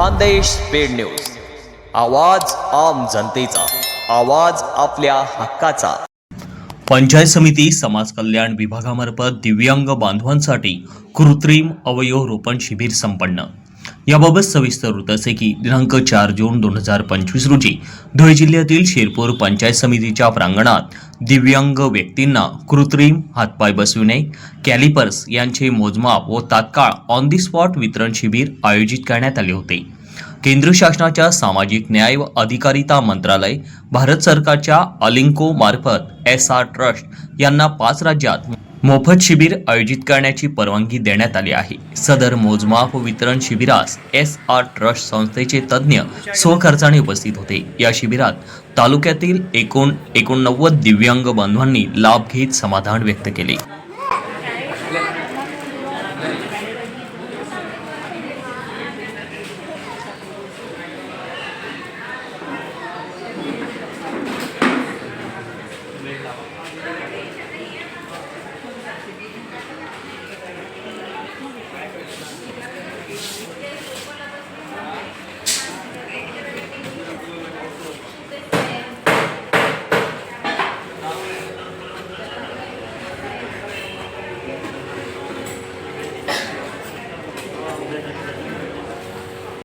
Khandesh paid news. आवाज आम जनतेचा. आवाज आपल्या हक्काचा. पंचायत समिती समाज कल्याण विभागामार्फत दिव्यांग बांधवांसाठी कृत्रिम अवयव रोपण शिबिर संपन्न. याबाबत सविस्तर होत असे की दिनांक चार जून दोन हजार पंचवीस रोजी धुळे जिल्ह्यातील शेरपूर पंचायत समितीच्या प्रांगणात दिव्यांग व्यक्तींना कृत्रिम हातपाय बसविणे कॅलिपर्स यांचे मोजमाप व तात्काळ ऑन दी स्पॉट वितरण शिबिर आयोजित करण्यात आले होते. केंद्र शासनाच्या सामाजिक न्याय व अधिकारिता मंत्रालय भारत सरकारच्या अलिंको मार्फत एस आर ट्रस्ट यांना पाच राज्यात मोफत शिबिर आयोजित करण्याची परवानगी देण्यात आली आहे. सदर मोजमाप वितरण शिबिरास एस आर ट्रस्ट संस्थेचे तज्ज्ञ स्वखर्चाने उपस्थित होते. या शिबिरात तालुक्यातील एकोण एकोणनव्वद दिव्यांग बांधवांनी लाभ घेत समाधान व्यक्त केले.